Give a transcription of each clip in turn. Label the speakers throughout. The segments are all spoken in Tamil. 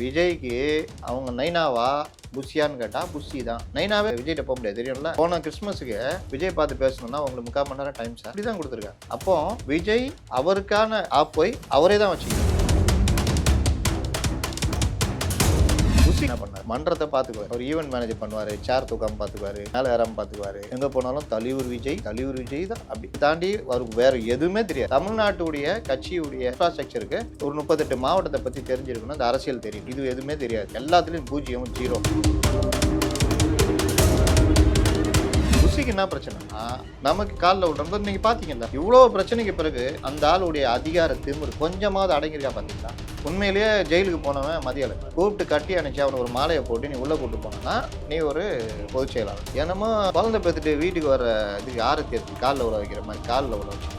Speaker 1: விஜய்க்கு அவங்க நைனாவா? புஷியான்னு கேட்டால் புஷி தான். நைனாவே விஜய்கிட்ட போக முடியாது. தெரியும்ல? போன கிறிஸ்மஸுக்கு விஜய் பார்த்து பேசணும்னா உங்களுக்கு முக்கால் மணி நேரம் டைம் சார் இப்படி தான் கொடுத்துருக்காங்க அப்போ விஜய் அவருக்கான ஆப் போய் அவரே தான் வச்சுக்கணும். என்ன பண்ணார்? மன்றத்தை பார்த்துக்குவார். அவர் ஈவென்ட் மேனேஜர் பண்ணுவார் சேர் தூக்காம பார்த்துக்குவாரு மேலே ஏறாம பார்த்துக்குவாரு. எங்கே போனாலும் தலையூர் விஜய் தலையூர் விஜய் தான் அப்படி. தாண்டி அவருக்கு வேற எதுவுமே தெரியாது. தமிழ்நாட்டுடைய கட்சியுடைய இன்ஃப்ராஸ்ட்ரக்சருக்கு ஒரு முப்பத்தெட்டு மாவட்டத்தை பற்றி தெரிஞ்சிருக்கணும். இந்த அரசியல் தெரியும். இது எதுவுமே தெரியாது. எல்லாத்துலேயும் பூஜ்ஜியம் ஜீரோ. ருசிக்கு என்ன பிரச்சனைனா நமக்கு காலில் விடுறது நீங்கள் பார்த்தீங்கல்ல இவ்வளோ பிரச்சனைக்கு பிறகு அந்த ஆளுடைய அதிகார திமிரு கொஞ்சமாவது அடங்கியிருக்கா பார்த்தீங்களா உண்மையிலேயே ஜெயிலுக்கு போனவன் மதியலை கூப்பிட்டு கட்டி அணைச்சி அவனை ஒரு மாலையை போட்டு நீ உள்ளே கூப்பிட்டு போனனா நீ ஒரு பொதுச் செயலாளர். என்னமோ குழந்தை பெற்றுட்டு வீட்டுக்கு வர இதுக்கு ஆரத்தி எடுத்து காலில் உள்ள வைக்கிற மாதிரி காலில் உள்ள வச்சு.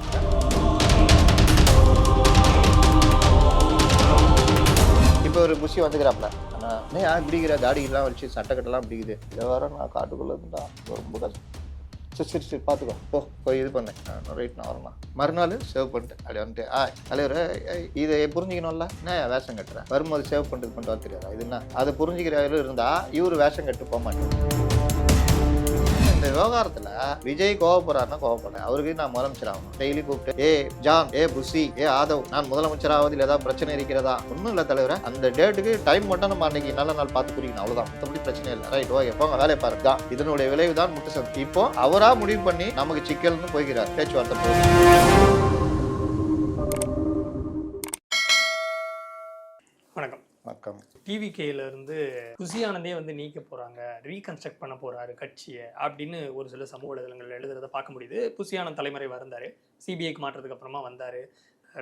Speaker 1: இப்போ ஒரு புஷி வந்துக்கிறாப்ல ஆனால் நீ யார் பிடிக்கிற தாடிக்கெல்லாம் வச்சு சட்டைக்கட்டெல்லாம் பிடிக்குது. இதை வர நான் காட்டுக்குள்ளே இருந்தா ரொம்ப கஷ்டம். சரி சரி சரி பார்த்துக்கோ போ போய் இது பண்ணேன் ரைட் நான் மறுநாள் சேவ் பண்ணிட்டேன் அப்படி வந்துட்டு ஆ தலைவர் இதை புரிஞ்சுக்கணும்ல? நான் வேஷம் கட்டுறேன் வரும்போது சேவ் பண்ணிட்டு பண்ணிட்டு வர தெரியாதா? இது என்ன? அதை புரிஞ்சுக்கிற இருந்தால் இவர் வேஷம் கட்டு போக மாட்டேன் விவகாரத்துல விஜய் கோவப்படுறாருன்னா கோவப்படுறேன் அவருக்கு நான் முதலமைச்சர் ஆகணும். டெய்லி கூப்பிட்டு ஏ ஜான் ஏ புஷி ஏ ஆதவ் நான் முதலமைச்சர் ஆவதில் ஏதாவது பிரச்சனை இருக்கிறதா? ஒன்றும் இல்லை தலைவர். அந்த டேட்டுக்கு டைம் மட்டும் நம்ம அன்னைக்கு நல்ல நாள் பார்த்து குறிக்கணும் அவ்வளோதான் மற்றபடி பிரச்சனை இல்லை. ரைட் ஓகே போங்க வேலையை பாருங்க தான் இதனுடைய விளைவு தான் முட்டு சந்தி இப்போ அவராக முடிவு பண்ணி நமக்கு சிக்கல்னு போய்கிறார் பேச்சுவார்த்தை போய்
Speaker 2: வணக்கம் இருந்து குஷி வந்து நீக்க போறாங்க ரீகன்ஸ்ட்ரக்ட் பண்ண போறாரு கட்சியை அப்படின்னு ஒரு சில சமூக வலைதளங்கள் எழுதுறத பார்க்க முடியுது. புஷி தலைமுறை தலைமறை வந்தாரு சிபிஐக்கு மாற்றதுக்கு அப்புறமா வந்தாரு.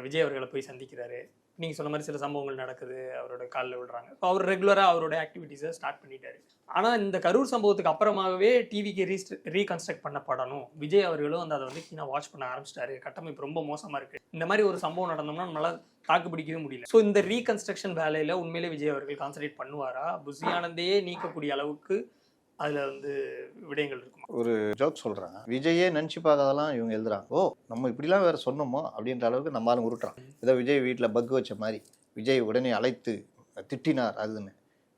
Speaker 2: விஜய் அவர்களை போய் சந்திக்கிறாரு. நீங்க சொன்ன மாதிரி சில சம்பவங்கள் நடக்குது அவரோட காலில் விடுறாங்க இப்போ அவர் ரெகுலராக அவரோட ஆக்டிவிட்டீஸை ஸ்டார்ட் பண்ணிட்டாரு. ஆனால் இந்த கரூர் சம்பவத்துக்கு அப்புறமாகவே டிவிக்கு ரீஸ்ட் ரீகன்ஸ்ட்ரக்ட் பண்ணப்படணும் விஜய் அவர்களும் வந்து அதை வந்து கீழே வாட்ச் பண்ண ஆரம்பிச்சிட்டாரு. கட்டமைப்பு ரொம்ப மோசமாக இருக்கு. இந்த மாதிரி ஒரு சம்பவம் நடந்தோம்னா நம்மளால் தாக்கு பிடிக்கவே முடியல. ஸோ இந்த ரீகன்ஸ்ட்ரக்ஷன் வேலையில் உண்மையிலே விஜய் அவர்கள் கான்சன்ட்ரேட் பண்ணுவாரா? புஷி ஆனந்தையே நீக்கக்கூடிய அளவுக்கு அதுல வந்து விடயங்கள் இருக்கும்?
Speaker 1: ஒரு ஜோக் சொல்றாங்க விஜயே நினச்சி பார்க்காதெல்லாம் இவங்க எழுதுறாங்க. ஓ நம்ம இப்படிலாம் வேற சொன்னோமோ அப்படின்ற அளவுக்கு நம்மளும் உருட்டுறான். ஏதோ விஜய் வீட்டில் பக் வச்ச மாதிரி விஜய் உடனே அழைத்து திட்டினார் அதுன்னு.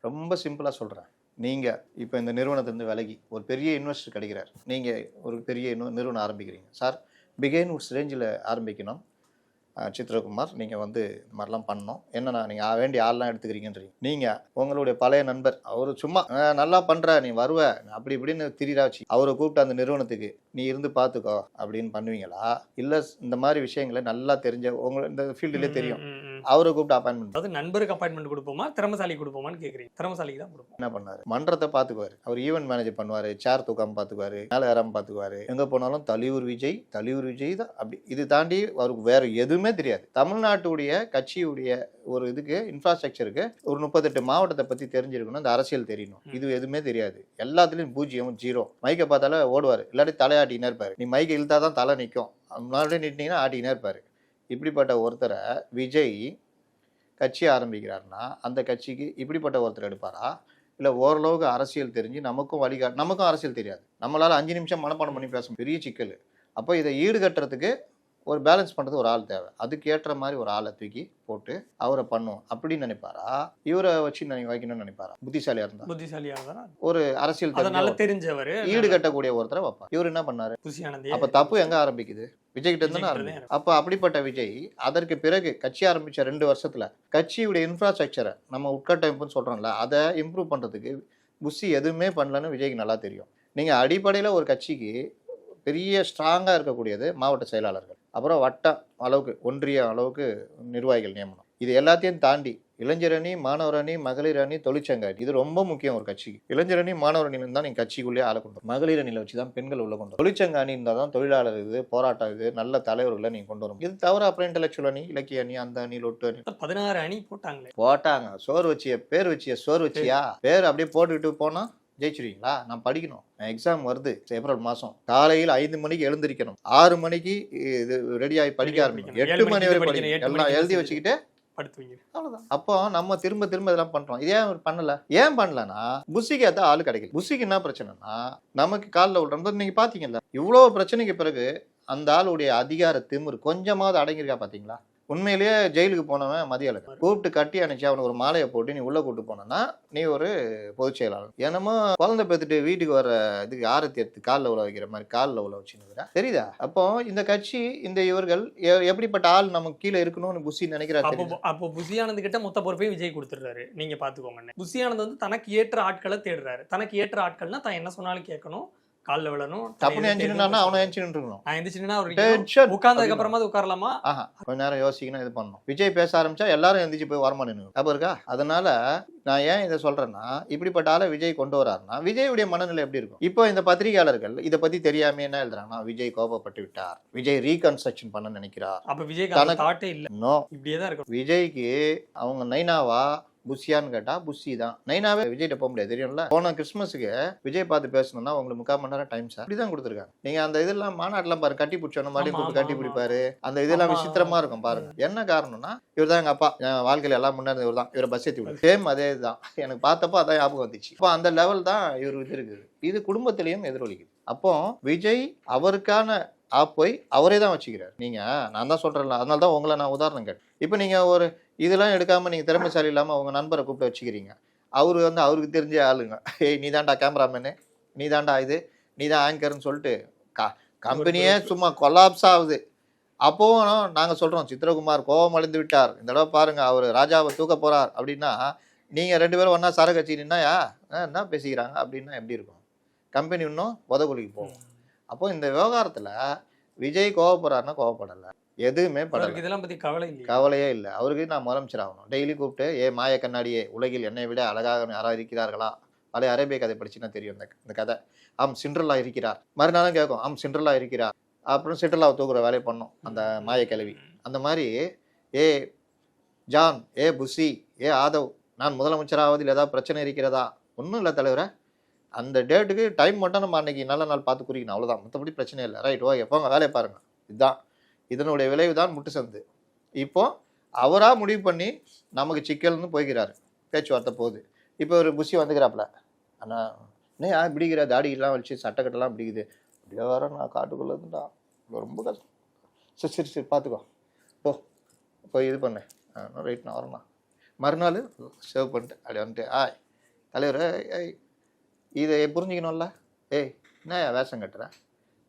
Speaker 1: ரொம்ப சிம்பிளாக சொல்கிறேன் நீங்கள் இப்போ இந்த நிறுவனத்திலேருந்து விலகி ஒரு பெரிய இன்வெஸ்டர் கிடைக்கிறார். நீங்கள் ஒரு பெரிய இன்னும் நிறுவனம் ஆரம்பிக்கிறீங்க. சார் பிகேன் உட்ஸ் ரேஞ்சில் ஆரம்பிக்கணும். சித்ரகுமார் நீங்கள் வந்து இந்த மாதிரிலாம் பண்ணணும். என்னண்ணா நீங்கள் வேண்டிய ஆள்லாம் எடுத்துக்கிறீங்கன்றீங்க. நீங்கள் உங்களுடைய பழைய நண்பர். அவர் சும்மா "அஹ் நல்லா பண்ணுற நீ வருவ. அப்படி இப்படின்னு திரிராச்சு அவரை கூப்பிட்டு அந்த நிறுவனத்துக்கு நீ இருந்து பார்த்துக்கோ அப்படின்னு பண்ணுவீங்களா? இல்லை இந்த மாதிரி விஷயங்களை நல்லா தெரிஞ்ச உங்களை இந்த ஃபீல்டுலேயே தெரியும். அவரை கூப்பிட்டு அப்பாயின்மெண்ட்
Speaker 2: அதாவது நண்பருக்கு அப்பாயின்மெண்ட் கொடுப்போமா திறமசாலி கொடுப்போமான்னு கேக்குறீங்க. திறமசாலிக்கு தான் கொடுப்போம்.
Speaker 1: என்ன பண்ணாரு மன்றத்தை பார்த்துக்குவாரு. அவர் ஈவென்ட் மேனேஜர் பண்ணுவாரு சேர் தூக்காம பார்த்துக்குவாரு மேலே ஏறாம பார்த்துக்குவாரு. எங்க போனாலும் தலையூர் விஜய் தலையூர் விஜய் தான். அப்படி இது தாண்டி அவருக்கு வேற எதுவுமே தெரியாது. தமிழ்நாட்டுடைய கட்சியுடைய ஒரு இதுக்கு இன்ஃப்ராஸ்ட்ரக்சருக்கு ஒரு முப்பத்தெட்டு மாவட்டத்தை பத்தி தெரிஞ்சிருக்கணும் இந்த அரசியல் தெரியணும். இது எதுவுமே தெரியாது. எல்லாத்துலயும் பூஜ்ஜியம் ஜீரோ. மைக்கை பார்த்தாலே ஓடுவார். இல்லாட்டி தலையாட்டினே இருப்பாரு. நீ மைக்கை இழுத்தா தான் தலை நிற்கும் மறுபடியும் நிட்டிங்கன்னா ஆட்டினே இருப்பாரு. இப்படிப்பட்ட ஒருத்தரை விஜய் கட்சி ஆரம்பிக்கிறாருன்னா அந்த கட்சிக்கு இப்படிப்பட்ட ஒருத்தர் எடுப்பாரா? இல்லை ஓரளவுக்கு அரசியல் தெரிஞ்சு நமக்கும் வழிகாட்டு நமக்கும் அரசியல் தெரியாது. நம்மளால் அஞ்சு நிமிஷம் மனப்பாடம் பண்ணி பேச பெரிய சிக்கல். அப்போ இதை ஈடுகட்டுறதுக்கு ஒரு பேலன்ஸ் பண்ணுறது ஒரு ஆள் தேவை. அதுக்கு ஏற்ற மாதிரி ஒரு ஆளை தூக்கி போட்டு அவரை பண்ணும் அப்படின்னு நினைப்பாரா? இவரை வச்சு நினை வைக்கணும்னு நினைப்பாரா? புத்திசாலியாக இருந்தா?
Speaker 2: புத்திசாலியா
Speaker 1: ஒரு அரசியல்
Speaker 2: நல்லா
Speaker 1: தெரிஞ்ச
Speaker 2: தெரிஞ்சவரு
Speaker 1: ஈடுகட்டக்கூடிய ஒருத்தரை வைப்பார். இவர் என்ன பண்ணாரு? அப்ப தப்பு எங்க ஆரம்பிக்குது? விஜய் கிட்ட இருந்து அப்ப அப்படிப்பட்ட விஜய் அதற்கு பிறகு கட்சி ஆரம்பிச்ச ரெண்டு வருஷத்துல கட்சியுடைய இன்ஃப்ராஸ்ட்ரக்சரை நம்ம உட்கட்டமைப்புன்னு சொல்றோம்ல அதை இம்ப்ரூவ் பண்றதுக்கு புஷி எதுவுமே பண்ணலன்னு விஜய்க்கு நல்லா தெரியும். நீங்க அடிப்படையில ஒரு கட்சிக்கு பெரிய ஸ்ட்ராங்கா இருக்கக்கூடியது மாவட்ட செயலாளர்கள். அப்புறம் வட்ட அளவுக்கு ஒன்றிய அளவுக்கு நிர்வாகிகள் நியமனம். இது எல்லாத்தையும் தாண்டி இளைஞர் அணி மாணவர் அணி மகளிர் அணி தொழிற்சங்க அணி. இது ரொம்ப முக்கியம் ஒரு கட்சிக்கு. இளைஞர் அணி மாணவர் அணியில தான் நீங்க கட்சிக்குள்ளேயே ஆள கொண்டு. மகளிர் அணியில வச்சு தான் பெண்கள் உள்ள கொண்டு. தொழிற்சங்க அணி இருந்தால் தான் தொழிலாளர் இது போராட்டம் இது நல்ல தலைவர்களை நீங்க கொண்டு வரும் இது தவிர அப்புறம் இன்டலெக்சுவல் அணி இலக்கிய அணி அந்த அணி லொட்டு அணி.
Speaker 2: பதினாறு அணி போட்டாங்களே.
Speaker 1: போட்டாங்க. சோறு வச்சிய பேர் வச்சிய சோறு வச்சியா? பேர் அப்படியே போட்டுக்கிட்டு போனா ஜெயிச்சிருவீங்களா? நான் படிக்கணும். எக்ஸாம் வருது. ஏப்ரல் மாசம். காலையில் ஐந்து மணிக்கு எழுந்திருக்கணும். ஆறு மணிக்கு இது ரெடி ஆகி படிக்க
Speaker 2: படிக்கணும்.
Speaker 1: எட்டு மணி வரை
Speaker 2: படிக்கணும்.
Speaker 1: எல்லாம் எழுதி. வச்சுக்கிட்டு
Speaker 2: படுத்துவீங்க.
Speaker 1: அவ்வளவுதான். அப்போ நம்ம திரும்ப திரும்ப இதெல்லாம் பண்றோம். இது அவர் பண்ணல? ஏன் பண்ணலன்னா புஷிக்கு ஏத்த ஆள் கிடைக்கல. புஷிக்கு என்ன பிரச்சனைனா நமக்கு காலில் விடுறது நீங்க பாத்தீங்கல்ல இவ்வளவு பிரச்சனைக்கு பிறகு அந்த ஆளுடைய அதிகார திமிரு கொஞ்சமாவது அடங்கியிருக்கா பாத்தீங்களா? உண்மையிலேயே ஜெயிலுக்கு போனவன் மதிய அழகன் கூப்பிட்டு கட்டி அணைச்சு அவனுக்கு ஒரு மாலையை போட்டு நீ உள்ள கூட்டு போனனா நீ ஒரு பொதுச் செயலாளர். என்னமோ குழந்தை பெற்றுட்டு வீட்டுக்கு வர இதுக்கு ஆரத்தி எடுத்து காலில் உள்ள வைக்கிற மாதிரி காலில் உள்ள வச்சுன்னு தெரியுதா? அப்போ இந்த கட்சி இந்த இவர்கள் எப்படிப்பட்ட ஆள் நமக்கு கீழே இருக்கணும்னு புசி நினைக்கிறாரு
Speaker 2: அப்போ புசியானந்த் கிட்ட மொத்த பொறுப்பையும் விஜய் கொடுத்துடுறாரு. நீங்க பாத்துக்கோங்க புசியானந்த் வந்து தனக்கு ஏற்ற ஆட்களை தேடுறாரு. தனக்கு ஏற்ற ஆட்கள்னா தான் என்ன சொன்னாலும் கேட்கணும். காலில் விழணும்
Speaker 1: தப்புன்னு எஞ்சினா அவனை எஞ்சின்னு இருக்கணும்.
Speaker 2: நான் எந்திரிச்சுன்னா அவர்
Speaker 1: Tension.
Speaker 2: உட்கார்ந்ததுக்கு அப்புறமா உட்காரலாமா?
Speaker 1: ஆஹா. கொஞ்ச நேரம் யோசிக்கணும் இது பண்ணணும். விஜய் பேச ஆரம்பிச்சா எல்லாரும் எந்திரிச்சு போய் வரமா நின்று அப்போ இருக்கா? அதனால நான் ஏன் இதை சொல்றேன்னா இப்படிப்பட்ட ஆளை விஜய் கொண்டு வராருன்னா விஜயுடைய மனநிலை எப்படி இருக்கும்? இப்போ இந்த பத்திரிகையாளர்கள் இதை பத்தி தெரியாம என்ன எழுதுறாங்கன்னா விஜய் கோபப்பட்டு விட்டார். விஜய் ரீகன்ஸ்ட்ரக்ஷன் பண்ண நினைக்கிறார்.
Speaker 2: அப்ப அந்த
Speaker 1: தனக்கு-
Speaker 2: இல்ல.
Speaker 1: நோ
Speaker 2: இப்படியே தான் இருக்கும்
Speaker 1: விஜய்க்கு அவங்க நைனாவா புஷியான்னு கேட்டா புஷி தான். நைனாவே விஜய்கிட்ட போக முடியாது தெரியும்ல? போன கிறிஸ்மஸுக்கு விஜய் பார்த்து பேசணும்னா உங்களுக்கு முக்கால் மணி நேரம் டைம் சார். இப்படிதான் கொடுத்துருக்காங்க. நீங்க அந்த இதெல்லாம் மாநாட்டுலாம் பாரு கட்டி பிடிச்சோன்னு மாதிரி கூப்பிட்டு கட்டி. பிடிப்பாரு. அந்த இதெல்லாம்
Speaker 2: ஆமா.
Speaker 1: விசித்திரமா இருக்கும் பாருங்க. என்ன காரணம்னா இவர் தான் எங்க அப்பா. என் வாழ்க்கையில எல்லாம் முன்னேறது இவர் தான். இவரை பஸ் ஏற்றி விடு. சேம் அதே தான் எனக்கு பார்த்தப்போ அதான் ஞாபகம் வந்துச்சு. இப்போ அந்த லெவல் தான் இவர் இது இருக்குது. இது குடும்பத்திலையும் எதிரொலிக்குது. அப்போ விஜய் அவருக்கான ஆப்பை அவரே தான் வச்சுக்கிறார். நீங்க நான் தான் சொல்றேன்ல. அதனால தான் உங்களை நான் உதாரணம் கேட்டேன். இப்போ நீங்க ஒரு இதெல்லாம் எடுக்காம நீங்க திறமைசாலி இல்லாம உங்க நண்பரை கூப்பிட்டு வச்சுக்கிறீங்க. அவரு வந்து அவருக்கு தெரிஞ்ச ஆளுங்க. ஏய் நீ தான்டா கேமராமேனு நீ தான்டா இது. நீ தான் ஆங்கர்னு சொல்லிட்டு கம்பெனியே சும்மா கொலாப்ஸ் ஆகுது. அப்போவும் நாங்க சொல்றோம் சித்திரகுமார் கோபம் அடைந்து விட்டார். இந்த தடவை பாருங்க அவர் ராஜாவை தூக்க போறார் அப்படின்னா நீங்க ரெண்டு பேரும் ஒண்ணா சர கட்சி நின்னாயா என்ன பேசிக்கிறாங்க அப்படின்னா எப்படி இருக்கும்? கம்பெனி இன்னும் உதகுலிக்கு போகும். அப்போ இந்த விவகாரத்துல விஜய் கோவப்படுறாருன்னா கோவப்படல. எதுவுமே
Speaker 2: அவருக்கு இதெல்லாம் பத்தி கவலை
Speaker 1: கவலையே இல்லை. அவருக்கு நான் முதலமைச்சர் ஆகணும். டெய்லி கூப்பிட்டு ஏ மாய கண்ணாடியே உலகில் என்னை விட அழகாக யாராவது இருக்கிறார்களா பழைய அரேபிய கதை படிச்சுன்னா தெரியும் இந்த இந்த கதை. ஆம் சிண்ட்ரல்லா இருக்கிறார். மறுநாளும் கேட்கும் ஆம் சிண்ட்ரல்லா இருக்கிறார். அப்புறம் சிண்ட்ரல்லாவை தூக்குற வேலையை பண்ணோம் அந்த மாய கிழவி. அந்த மாதிரி ஏ ஜான் ஏ புசி ஏ ஆதவ் நான் முதலமைச்சராவதில் ஏதாவது பிரச்சனை இருக்கிறதா? ஒன்றும் இல்லை தலைவரே. அந்த டேட்டுக்கு டைம் மட்டும் நம்ம அன்னைக்கு நல்ல நாள் பார்த்து குறிக்கணும். அவ்வளோதான் மற்றபடி பிரச்சனை இல்லை. ரைட் ஓகே போங்க வேலையை பாருங்க. இதுதான். இதனுடைய விளைவு தான் முட்டு சந்து இப்போ அவராக முடிவு பண்ணி நமக்கு சிக்கல்னு போய்க்கிறாரு பேச்சுவார்த்தை போகுது. இப்போ ஒரு புஷி வந்துக்கிறாப்புல. ஆனால் என்ன பிடிக்கிற தாடியெல்லாம் வச்சு சட்டைக்கட்டெல்லாம் பிடிக்குது. அப்படியே வர நான் காட்டுக்குள்ளே இருந்துட்டா. ரொம்ப கஷ்டம். சரி சரி சரி பார்த்துக்கோ. போ போய் இது பண்ணு. ரைட் நான் வரேண்ணா மறுநாள் சேவ் பண்ணிட்டு அப்படி வந்துட்டு ஆய் தலைவர் ஏய் இதை புரிஞ்சுக்கணும்ல? ஏய் என்ன வேஷம் கட்டுறேன்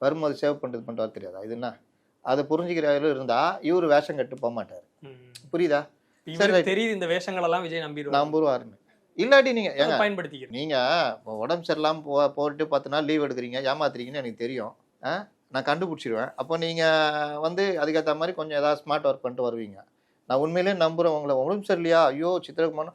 Speaker 1: வரும்போது சேவ் பண்ணுறது பண்ணிட்டு வர தெரியாதா? இது என்ன? அதை புரிஞ்சுக்கிறவர்கள் இருந்தா இவர் வேஷம் கட்டு போக மாட்டார். புரியுதா.
Speaker 2: தெரியுது இந்த வேஷங்கள் எல்லாம் விஜய் நம்பிடுவார்.
Speaker 1: நம்புவாருன்னு. இல்லாட்டி நீங்க ஏங்க
Speaker 2: பயன்படுத்திக்கிறேன்
Speaker 1: நீங்க உடம்பு சரியில்லாம போ போட்டு பத்து நாள் லீவ் எடுக்கிறீங்க ஏமாத்துறீங்கன்னு எனக்கு தெரியும்? நான் கண்டுபிடிச்சிருவேன். அப்போ நீங்க வந்து அதுக்கேற்ற மாதிரி கொஞ்சம் ஏதாவது ஸ்மார்ட் ஒர்க் பண்ணிட்டு வருவீங்க. நான் உண்மையிலேயே நம்புறேன் உங்களை. உடம்பு சரியில்லையா? ஐயோ சித்திரகுமார்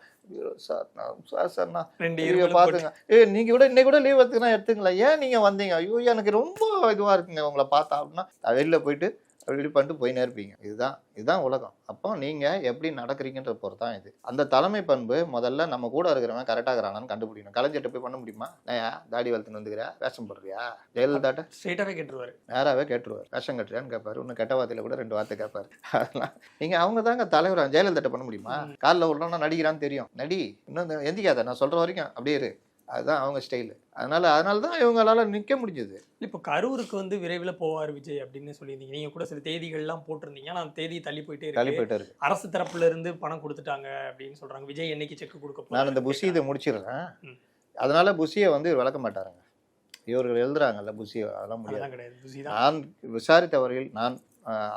Speaker 1: சார் நான் சார் சார் நான்
Speaker 2: இருவரும்
Speaker 1: பாத்துங்க ஏ நீங்க கூட இன்னைக்கு கூட லீவ் எடுத்துக்கலாம் எடுத்துங்களா ஏன் நீங்க வந்தீங்க? ஐயோ எனக்கு ரொம்ப இதுவா இருக்குங்க உங்களை பார்த்தா அப்படின்னா. வெளியில போயிட்டு அப்படி இப்படி பண்ணிட்டு போயினே இருப்பீங்க. இதுதான் இதுதான் உலகம். அப்போ நீங்க எப்படி நடக்கிறீங்கன்ற பொறுத்து தான் இது. அந்த தலைமை பண்பு முதல்ல நம்ம கூட இருக்கிறவன் கரெக்டாக இருக்கிறானான்னு கண்டுபிடிக்கணும். கலைஞர்கிட்ட போய் பண்ண முடியுமா? ஏயா தாடி வளர்த்துன்னு வந்துக்கிற? வேஷம் போடுறியா? ஜெயலலிதாட்ட
Speaker 2: ஸ்ட்ரெயிட்டாவே கேட்டுருவாரு.
Speaker 1: நேராகவே கேட்டுருவார். வேஷம் கட்டுறியான்னு கேட்பாரு. இன்னும் கெட்ட வார்த்தையில கூட ரெண்டு வார்த்தை கேட்பாரு. அதெல்லாம் நீங்க அவங்க தாங்க தலைவர்? ஜெயலலிதாட்ட பண்ண முடியுமா. காலில் விடணும்னா நடிக்கிறான்னு தெரியும். நடி இன்னும் எந்திக்காத நான் சொல்ற வரைக்கும் அப்படியே இரு. அதுதான் அவங்க ஸ்டைலு அதனால அதனால தான் இவங்களால நிக்க முடிஞ்சது.
Speaker 2: இப்போ கரூருக்கு வந்து விரைவில் போவார் விஜய் அப்படின்னு சொல்லியிருந்தீங்க. நீங்க கூட சில தேதிகள்லாம் போட்டிருந்தீங்க. ஆனா அந்த தேதி தள்ளி போயிட்டே
Speaker 1: தள்ளி போயிட்டு இருக்கு.
Speaker 2: அரசு தரப்புல இருந்து பணம் கொடுத்துட்டாங்க அப்படின்னு சொல்றாங்க. விஜய் என்னைக்கு செக் கொடுக்க
Speaker 1: நான் இந்த புஷி இதை முடிச்சிடுறேன். அதனால புஷியை வந்து விளக்க மாட்டாருங்க. இவர்கள் எழுதுறாங்கல்ல புஷியை அதெல்லாம் முடியாது.
Speaker 2: புஷி
Speaker 1: நான் விசாரித்தவரையில் நான்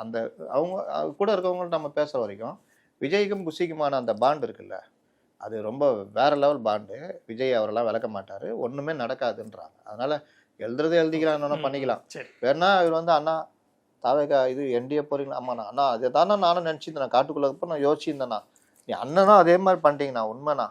Speaker 1: அந்த அவங்க கூட இருக்கவங்கள்ட்ட நம்ம பேசுகிற வரைக்கும் விஜய்க்கும் குஷிக்குமான அந்த பாண்ட் இருக்குல்ல? அது ரொம்ப வேற லெவல் பாண்டு விஜய் அவரெல்லாம் விளக்க மாட்டார். ஒன்றுமே நடக்காதுன்றாங்க. அதனால எழுதுறதை எழுதிக்கிறான்
Speaker 2: ம்,
Speaker 1: பண்ணிக்கலாம். வேணா இவர் வந்து அண்ணா தாவேகா இது என்டிஏ போறீங்களா? ஆமாண்ணா அண்ணா அதை தானே நானும் நினச்சிருந்தேன். காட்டுக்குள்ள இருப்ப நான் யோசிச்சிருந்தேண்ணா நீ அண்ணனும் அதே மாதிரி பண்ணிட்டீங்கண்ணா உண்மைண்ணா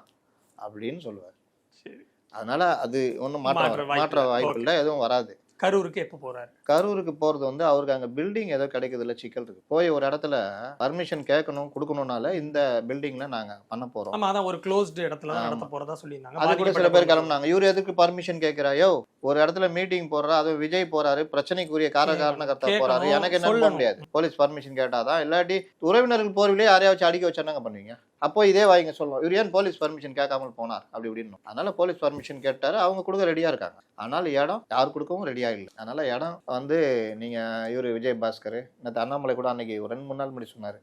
Speaker 1: அப்படின்னு சொல்லுவார்.
Speaker 2: சரி.
Speaker 1: அதனால அது ஒன்றும் மாற்ற
Speaker 2: மாற்ற. வாய்ப்பு இல்லை.
Speaker 1: எதுவும் வராது.
Speaker 2: கரூருக்கு எப்போ போறாரு?
Speaker 1: கரூருக்கு போகிறது வந்து அவருக்கு அங்கே பில்டிங் ஏதோ கிடைக்குதுல சிக்கல் இருக்கு. போய் ஒரு இடத்துல பர்மிஷன் கேட்கணும் கொடுக்கணும்னால இந்த பில்டிங்கில் நாங்கள் பண்ண போகிறோம்
Speaker 2: ஆமா அதான் ஒரு க்ளோஸ்டு இடத்துல. நடத்த போறதா சொல்லியிருந்தாங்க.
Speaker 1: அது கூட சில பேர். கிளம்புனாங்க. இவர் எதுக்கு பர்மிஷன் கேட்கிறாயோ ஒரு இடத்துல மீட்டிங் போடுறா அதுவும் விஜய் போறாரு பிரச்சனைக்குரிய கார காரணகர்த்தா போறாரு. எனக்கு என்ன
Speaker 2: சொல்லணும்.
Speaker 1: முடியாது? போலீஸ் பர்மிஷன் கேட்டாதான் இல்லாட்டி உறவினர்கள் போர்விலே யாரையா வச்சு அடிக்க வச்சா பண்ணுவீங்க? அப்போ இதே வாங்க சொல்லுவோம். இவர் ஏன் போலீஸ் பர்மிஷன் கேட்காமல் போனார் அப்படி இப்படின்னு அதனால போலீஸ் பர்மிஷன் கேட்டார். அவங்க கொடுக்க ரெடியா இருக்காங்க. ஆனால் இடம் யார் கொடுக்கவும் ரெடியாக இல்லை. அதனால இடம் வந்து நீங்க இவர் விஜய் பாஸ்கர் நேற்று அண்ணாமலை கூட அன்னைக்கு ஒரு ரெண்டு மூணு நாள் முன்னாடி சொன்னார்.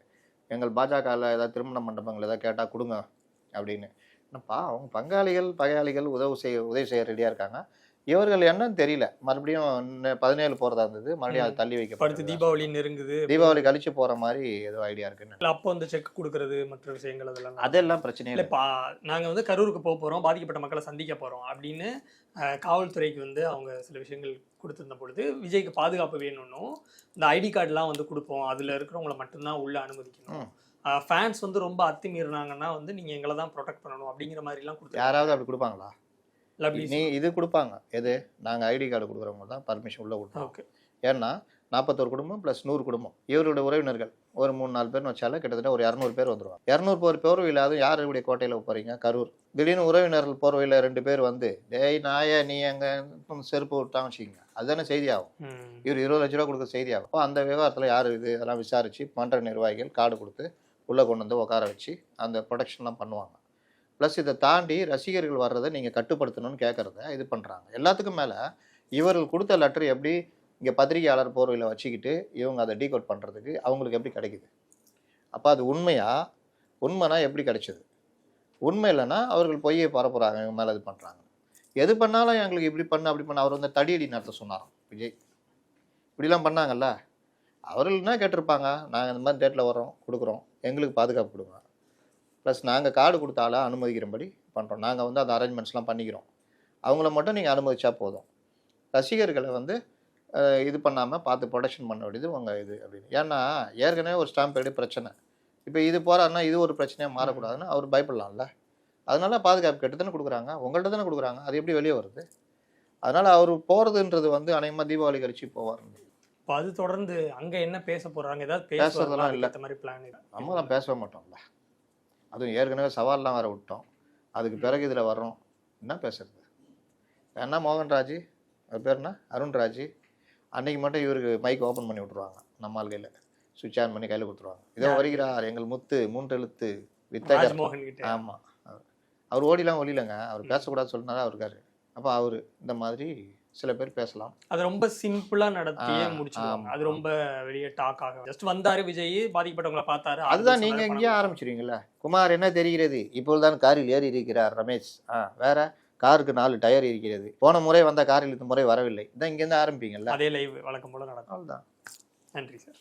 Speaker 1: எங்கள் பாஜகவில் ஏதாவது திருமண மண்டபங்கள் ஏதாவது கேட்டால் கொடுங்க அப்படின்னு. என்னப்பா அவங்க பங்காளிகள் பகையாளிகள் உதவி செய்ய உதவி செய்ய ரெடியாக இருக்காங்க. இவர்கள் என்னன்னு தெரியல. மறுபடியும் பதினேழு போகிறதா இருந்தது. மறுபடியும் அது தள்ளி
Speaker 2: அடுத்து
Speaker 1: வைக்கப்படுது
Speaker 2: தீபாவளி நெருங்குது.
Speaker 1: தீபாவளி கழிச்சு போகிற மாதிரி ஏதோ ஐடியா இருக்குன்னு.
Speaker 2: இல்ல அப்போ வந்து செக் கொடுக்கறது மற்ற விஷயங்கள் அதெல்லாம்.
Speaker 1: அதெல்லாம் பிரச்சனையே
Speaker 2: இல்ல நாங்க வந்து கரூருக்கு போக போறோம். பாதிக்கப்பட்ட மக்களை சந்திக்க போறோம் அப்படின்னு காவல்துறைக்கு வந்து அவங்க சில விஷயங்கள் கொடுத்திருந்த பொழுது விஜய்க்கு பாதுகாப்பு வேணும்னும் இந்த ஐடி கார்டுலாம் வந்து கொடுப்போம். அதுல இருக்கிறவங்கள மட்டும்தான் உள்ள அனுமதிக்கணும். ஃபேன்ஸ் வந்து ரொம்ப அத்துமீறினாங்கன்னா வந்து நீங்க எங்களை தான் ப்ரொடெக்ட் பண்ணணும் அப்படிங்கிற மாதிரி எல்லாம் கொடுத்தாங்க
Speaker 1: யாராவது அப்படி கொடுப்பாங்களா? நீ இது கொடுப்பாங்க. எது? நாங்கள் ஐடி கார்டு கொடுக்குறவங்க தான் பர்மிஷன் உள்ளே கொடுப்போம்.
Speaker 2: ஓகே
Speaker 1: ஏன்னா நாற்பத்தோரு குடும்பம் ப்ளஸ் நூறு குடும்பம். இவருடைய உறவினர்கள். ஒரு மூணு நாலு பேர்னு வச்சாலே கிட்டத்தட்ட ஒரு இரநூறு பேர் வந்துருவாங்க. இரநூறு பேர் போர்வையில் அதுவும் யாருடைய கோட்டையில் போகிறீங்க கரூர். திடீர்னு உறவினர்கள் போர்வையில் ரெண்டு பேர் வந்து டேய் நாய நீ அங்கே செருப்பு விட்டான்னு வச்சுக்கோங்க. அதுதானே செய்தி ஆகும் இவர் இருபது லட்ச ரூபா கொடுக்க செய்தி ஆகும் அப்போ அந்த விவகாரத்தில் யார் இது? அதெல்லாம் விசாரித்து மன்ற நிர்வாகிகள் கார்டு கொடுத்து உள்ளே கொண்டு வந்து உட்கார வச்சு அந்த ப்ரொடெக்ஷன்லாம் பண்ணுவாங்க. ப்ளஸ் இதை தாண்டி ரசிகர்கள் வர்றதை நீங்கள் கட்டுப்படுத்தணும்னு கேட்குறத இது பண்ணுறாங்க எல்லாத்துக்கும் மேலே இவர்கள் கொடுத்த லெட்டர் எப்படி இங்கே பத்திரிகையாளர் போர்வையில் வச்சுக்கிட்டு இவங்க அதை டீகோட் பண்ணுறதுக்கு அவங்களுக்கு எப்படி கிடைக்குது? அப்போ அது உண்மையாக உண்மைனா எப்படி கிடைச்சிது? உண்மை இல்லைன்னா அவர்கள் பொய்யை பரப்புகிறாங்க இவங்க மேலே இது பண்ணுறாங்க எது பண்ணாலும் எங்களுக்கு இப்படி பண்ண அப்படி பண்ண. அவர் வந்து தடியடி நடத்த சொன்னாராம் விஜய். இப்படிலாம் பண்ணாங்கல்ல? அவர்கள் என்ன கேட்டிருப்பாங்க? நாங்கள் இந்த மாதிரி டேட்டில் வரோம் கொடுக்குறோம். எங்களுக்கு பாதுகாப்பு கொடுங்க. ப்ளஸ் நாங்கள் கார்டு கொடுத்தால அனுமதிக்கிறபடி பண்ணுறோம் நாங்கள் வந்து அந்த அரேஞ்ச்மெண்ட்ஸ்லாம் பண்ணிக்கிறோம். அவங்கள மட்டும் நீங்கள் அனுமதிச்சா போதும். ரசிகர்களை வந்து இது பண்ணாமல் பார்த்து ப்ரொடெக்ஷன் பண்ண வேண்டியது உங்கள் இது அப்படின்னு. ஏன்னா ஏற்கனவே ஒரு ஸ்டாம்ப் பேடு பிரச்சனை. இப்போ இது போகிறாருன்னா இது ஒரு பிரச்சனையாக மாறக்கூடாதுன்னு அவர் பயப்படலாம்ல. அதனால பாதுகாப்பு கெட்டு தானே கொடுக்குறாங்க. உங்கள்கிட்ட தானே கொடுக்குறாங்க. அது எப்படி வெளியே வருது? அதனால் அவர் போகிறதுன்றது வந்து அநேகமாக தீபாவளி கழிச்சு போவார்.
Speaker 2: இப்போ அது தொடர்ந்து அங்க என்ன பேச போறாங்க? ஏதாவது
Speaker 1: பேசுறதெல்லாம் இல்ல.
Speaker 2: மாதிரி பிளான்
Speaker 1: நம்மலாம் பேசவே மாட்டோம்ல. அதுவும் ஏற்கனவே சவால்லாம் வேற விட்டோம். அதுக்கு பிறகு இதில் வர்றோம். என்ன பேசுறது? என்ன மோகன்ராஜ் அவர் பேர் என்ன? அருண்ராஜ் அன்னைக்கு மட்டும் இவருக்கு மைக் ஓப்பன் பண்ணி விட்ருவாங்க நம்ம ஆள்கையில். சுவிட்ச் ஆன் பண்ணி கையில் கொடுத்துருவாங்க. இதோ? வருகிறார் எங்கள் முத்து மூன்றெழுத்து வித்தகர். ஆமாம் அவர் ஓடிலாம் ஒளிலங்க. அவர் பேசக்கூடாது சொன்னாரா அவருக்காரு அப்போ அவர் இந்த மாதிரி சில பேர் பேசலாம்.
Speaker 2: அது ரொம்ப சிம்பிளா நடத்தியே முடிச்சிருவாங்க. அது ரொம்ப வெளியே டாக் ஆகும் ஜஸ்ட் வந்தாரு விஜய் பாதிக்கப்பட்டவங்கள பார்த்தாரு
Speaker 1: அதுதான் நீங்க
Speaker 2: பணம்
Speaker 1: ஆரம்பிச்சிருவீங்களா குமார் என்ன தெரிகிறது? இப்பொழுதுதான் காரில் ஏறி இருக்கிறார் ரமேஷ். ஆ வேற? காருக்கு நாலு டயர் இருக்கிறது. போன முறை வந்த காரில் இந்த முறை வரவில்லை. இதான் இங்கேருந்து ஆரம்பிப்பீங்கல்ல?
Speaker 2: அதே லைவ் வழக்கம் போல நடக்கும்.
Speaker 1: அவ்வளோதான்
Speaker 2: நன்றி சார்